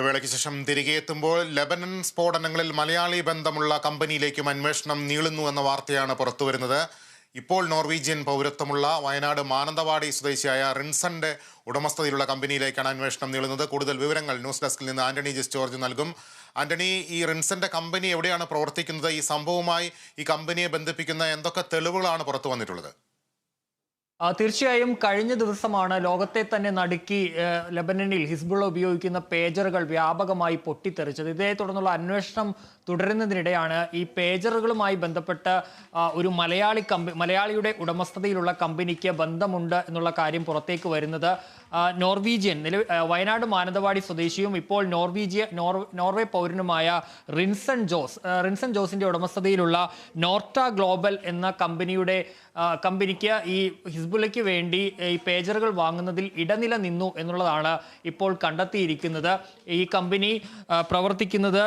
ഇടവേളയ്ക്ക് ശേഷം തിരികെ എത്തുമ്പോൾ ലബനൻ സ്ഫോടനങ്ങളിൽ മലയാളി ബന്ധമുള്ള കമ്പനിയിലേക്കും അന്വേഷണം നീളുന്നു എന്ന വാർത്തയാണ് പുറത്തുവരുന്നത്. ഇപ്പോൾ നോർവീജിയൻ പൗരത്വമുള്ള വയനാട് മാനന്തവാടി സ്വദേശിയായ റിൻസന്റെ ഉടമസ്ഥതയിലുള്ള കമ്പനിയിലേക്കാണ് അന്വേഷണം നീളുന്നത്. കൂടുതൽ വിവരങ്ങൾ ന്യൂസ് ഡെസ്കിൽ നിന്ന് ആന്റണി ജസ് ജോർജ് നൽകും. ആന്റണി ഈ റിൻസന്റെ കമ്പനി എവിടെയാണ് പ്രവർത്തിക്കുന്നത്? ഈ സംഭവവുമായി ഈ കമ്പനിയെ ബന്ധിപ്പിക്കുന്ന എന്തൊക്കെ തെളിവുകളാണ് പുറത്തു വന്നിട്ടുള്ളത്? തീർച്ചയായും കഴിഞ്ഞ ദിവസമാണ് ലോകത്തെ തന്നെ നടുക്കി ലബനനിൽ ഹിസ്ബുള്ള ഉപയോഗിക്കുന്ന പേജറുകൾ വ്യാപകമായി പൊട്ടിത്തെറിച്ചത്. ഇതേ തുടർന്നുള്ള അന്വേഷണം തുടരുന്നതിനിടെയാണ് ഈ പേജറുകളുമായി ബന്ധപ്പെട്ട് ഒരു മലയാളി കമ്പനി മലയാളിയുടെ ഉടമസ്ഥതയിലുള്ള കമ്പനിക്ക് ബന്ധമുണ്ട് എന്നുള്ള കാര്യം പുറത്തേക്ക് വരുന്നത് നോർവീജിയൻ. വയനാട് മാനന്തവാടി സ്വദേശിയും ഇപ്പോൾ നോർവീജിയ നോർ നോർവേ പൗരനുമായ റിൻസൺ ജോസ് റിൻസൺ ജോസിന്റെ ഉടമസ്ഥതയിലുള്ള നോർട്ട ഗ്ലോബൽ എന്ന കമ്പനിയുടെ കമ്പനിക്ക് ഈ ഹിസ്ബുള്ളയ്ക്ക് വേണ്ടി ഈ പേജറുകൾ വാങ്ങുന്നതിൽ ഇടനില നിന്നു എന്നുള്ളതാണ് ഇപ്പോൾ കണ്ടെത്തിയിരിക്കുന്നത്. ഈ കമ്പനി പ്രവർത്തിക്കുന്നത്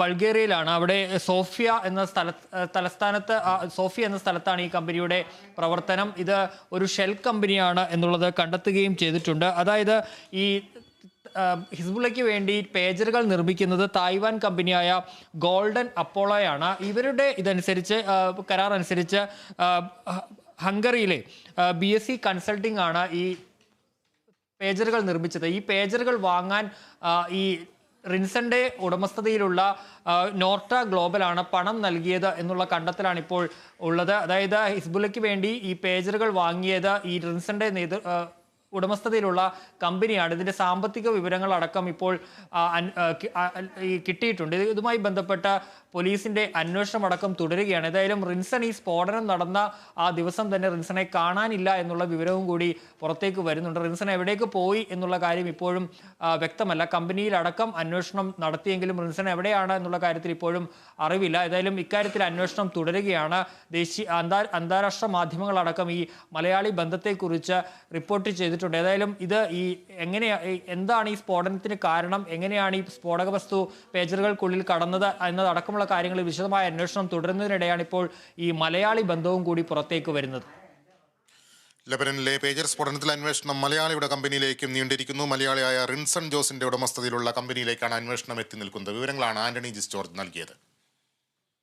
ബൾഗേറിയയിലാണ്. അവിടെ സോഫിയ എന്ന സ്ഥല തലസ്ഥാനത്ത് സോഫിയ എന്ന സ്ഥലത്താണ് ഈ കമ്പനിയുടെ പ്രവർത്തനം. ഇത് ഒരു ഷെൽ കമ്പനിയാണ് എന്നുള്ളത് കണ്ടെത്തുകയും ചെയ്തിട്ടുണ്ട്. അതായത് ഈ ഹിസ്ബുള്ളയ്ക്ക് വേണ്ടി പേജറുകൾ നിർമ്മിക്കുന്നത് തായ്വാൻ കമ്പനിയായ ഗോൾഡൻ അപ്പോളോയാണ്. ഇവരുടെ ഇതനുസരിച്ച് കരാർ അനുസരിച്ച് ഹംഗറിയിലെ ബി എസ് സി കൺസൾട്ടിംഗ് ആണ് ഈ പേജറുകൾ നിർമ്മിച്ചത്. ഈ പേജറുകൾ വാങ്ങാൻ ഈ റിൻസന്റെ ഉടമസ്ഥതയിലുള്ള നോർട്ട ഗ്ലോബലാണ് പണം നൽകിയത് എന്നുള്ള കണ്ടെത്തലാണ് ഇപ്പോൾ ഉള്ളത്. അതായത് ഹിസ്ബുലയ്ക്ക് വേണ്ടി ഈ പേജറുകൾ വാങ്ങിയത് ഈ റിൻസന്റെ നേതൃ ഉടമസ്ഥതയിലുള്ള കമ്പനിയാണ്. ഇതിന്റെ സാമ്പത്തിക വിവരങ്ങൾ അടക്കം ഇപ്പോൾ കിട്ടിയിട്ടുണ്ട്. ഇതുമായി ബന്ധപ്പെട്ട പോലീസിന്റെ അന്വേഷണം അടക്കം തുടരുകയാണ്. ഏതായാലും റിൻസൺ ഈ സ്ഫോടനം നടന്ന ആ ദിവസം തന്നെ റിൻസനെ കാണാനില്ല എന്നുള്ള വിവരവും കൂടി പുറത്തേക്ക് വരുന്നുണ്ട്. റിൻസൺ എവിടേക്ക് പോയി എന്നുള്ള കാര്യം ഇപ്പോഴും വ്യക്തമല്ല. കമ്പനിയിലടക്കം അന്വേഷണം നടത്തിയെങ്കിലും റിൻസൺ എവിടെയാണ് എന്നുള്ള കാര്യത്തിൽ ഇപ്പോഴും അറിവില്ല. ഏതായാലും ഇക്കാര്യത്തിൽ അന്വേഷണം തുടരുകയാണ്. ദേശീയ അന്താ അന്താരാഷ്ട്ര മാധ്യമങ്ങളടക്കം ഈ മലയാളി ബന്ധത്തെക്കുറിച്ച് റിപ്പോർട്ട് ചെയ്തിട്ടുണ്ട്. ഏതായാലും ഇത് ഈ എങ്ങനെയാ എന്താണ് ഈ സ്ഫോടനത്തിന് കാരണം? എങ്ങനെയാണ് ഈ സ്ഫോടക വസ്തു പേജറുകൾക്കുള്ളിൽ കടന്നത് എന്നതടക്കമുള്ള കാര്യങ്ങളിൽ വിശദമായ അന്വേഷണം തുടരുന്നതിനിടെയാണ് ഇപ്പോൾ ഈ മലയാളി ബന്ധവും കൂടി പുറത്തേക്ക് വരുന്നത്. ലബനനിലെ പേജർ സ്ഫോടനത്തിൽ അന്വേഷണം മലയാളിയുടെ കമ്പനിയിലേക്കും നീണ്ടിരിക്കുന്നു. മലയാളിയായ റിൻസൺ ജോസിന്റെ ഉടമസ്ഥതയിലുള്ള കമ്പനിയിലേക്കാണ് അന്വേഷണം എത്തി നിൽക്കുന്നത്. വിവരങ്ങളാണ് ആന്റണി ജിസ് ജോർജ് നൽകിയത്.